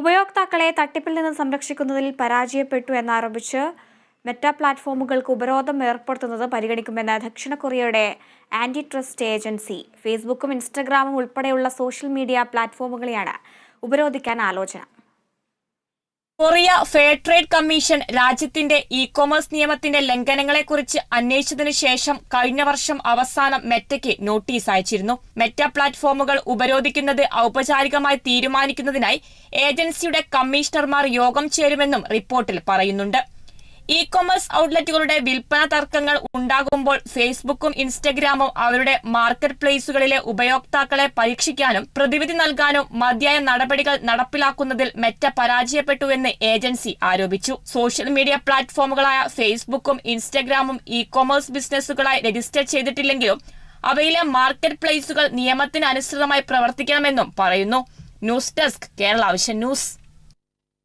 ഉപയോക്താക്കളെ തട്ടിപ്പിൽ നിന്ന് സംരക്ഷിക്കുന്നതിൽ പരാജയപ്പെട്ടു എന്നാരോപിച്ച് മെറ്റ പ്ലാറ്റ്ഫോമുകൾക്ക് ഉപരോധം ഏർപ്പെടുത്തുന്നത് പരിഗണിക്കുമെന്ന് ദക്ഷിണ കൊറിയയുടെ ആന്റി ട്രസ്റ്റ് ഏജൻസി ഫേസ്ബുക്കും ഇൻസ്റ്റഗ്രാമും ഉൾപ്പെടെയുള്ള സോഷ്യൽ മീഡിയ പ്ലാറ്റ്ഫോമുകളെയാണ് ഉപരോധിക്കാൻ ആലോചന. കൊറിയ ഫെയർ ട്രേഡ് കമ്മീഷൻ രാജ്യത്തിന്റെ ഇ കൊമേഴ്സ് നിയമത്തിന്റെ ലംഘനങ്ങളെക്കുറിച്ച് അന്വേഷിച്ചതിനു ശേഷം കഴിഞ്ഞ വർഷം അവസാനം മെറ്റയ്ക്ക് നോട്ടീസ് അയച്ചിരുന്നു. മെറ്റ പ്ലാറ്റ്ഫോമുകൾ ഉപരോധിക്കുന്നത് ഔപചാരികമായി തീരുമാനിക്കുന്നതിനായി ഏജൻസിയുടെ കമ്മീഷണർമാർ യോഗം ചേരുമെന്നും റിപ്പോർട്ടിൽ പറയുന്നുണ്ട്. ഇ കൊമേഴ്സ് ഔട്ട്ലെറ്റുകളുടെ വിൽപ്പന തർക്കങ്ങൾ ഉണ്ടാകുമ്പോൾ ഫേസ്ബുക്കും ഇൻസ്റ്റഗ്രാമും അവരുടെ മാർക്കറ്റ് പ്ലേസുകളിലെ ഉപയോക്താക്കളെ പരീക്ഷിക്കാനും പ്രതിവിധി നൽകാനും മതിയായ നടപടികൾ നടപ്പിലാക്കുന്നതിൽ മെറ്റ പരാജയപ്പെട്ടുവെന്ന് ഏജൻസി ആരോപിച്ചു. സോഷ്യൽ മീഡിയ പ്ലാറ്റ്ഫോമുകളായ ഫേസ്ബുക്കും ഇൻസ്റ്റഗ്രാമും ഇ കൊമേഴ്സ് ബിസിനസ്സുകളായി രജിസ്റ്റർ ചെയ്തിട്ടില്ലെങ്കിലും അവയിലെ മാർക്കറ്റ് പ്ലേസുകൾ നിയമത്തിനനുസൃതമായി പ്രവർത്തിക്കണമെന്നും പറയുന്നു. News desk Kerala news.